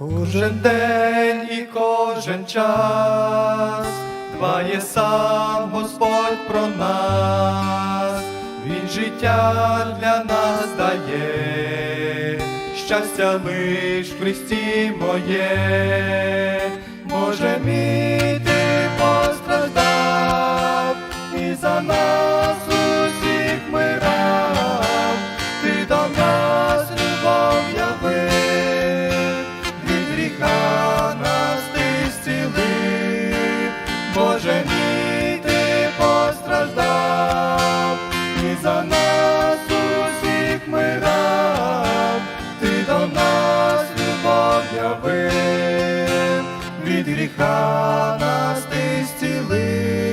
Кожен день і кожен час дбає сам Господь про нас, Він життя для нас дає, щастя лиш в Христі моє, Боже мій любов від гріха нас ти зцілив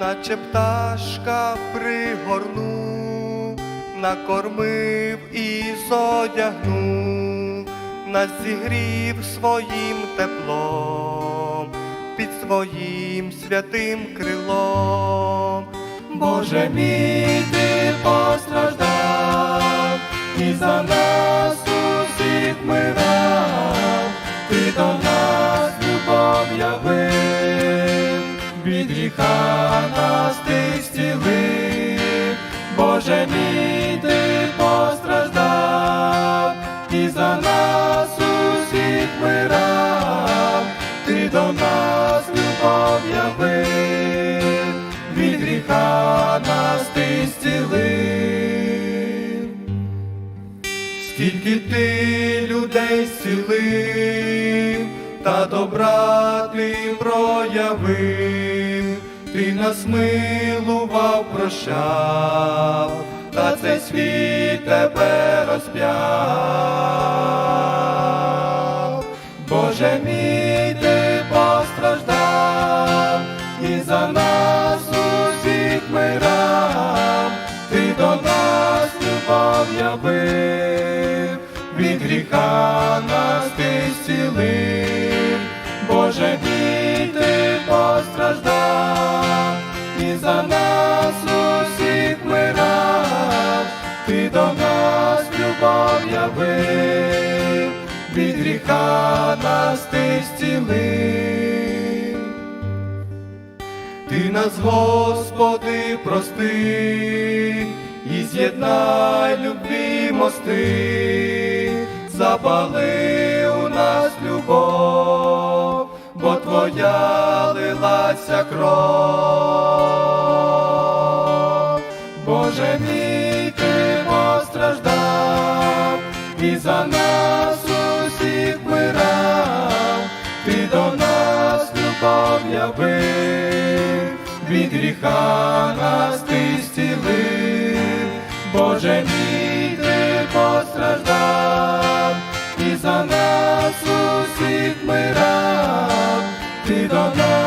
наче пташка пригорнув, накормив і зодягнув, нас зігрів своїм теплом, під своїм святим крилом. Боже мій, ти постраждав, і за нас гріха нас ти зцілив, Боже мій, ти постраждав, і за нас усіх мирав, ти до нас любов явив, від гріха нас ти зцілив. Скільки ти людей зцілив, та добра ти проявив, ти нас милував, прощав, та цей світ тебе розп'яв. Боже мій, ти постраждав, і за нас усіх мирав, ти до нас любов явив, від гріха нас ти зцілив, за нас усіх мирав, ти до нас любов явив, від гріха нас ти зцілив. Ти нас, Господи, прости і з'єднай любві мости, запали у нас любов, бо Твоя лилася кров. За нас усіх мирав, ти до нас любов явив, від гріха нас ти зцілив, Боже мій, ти постраждав, і за нас усіх мирав, ти до нас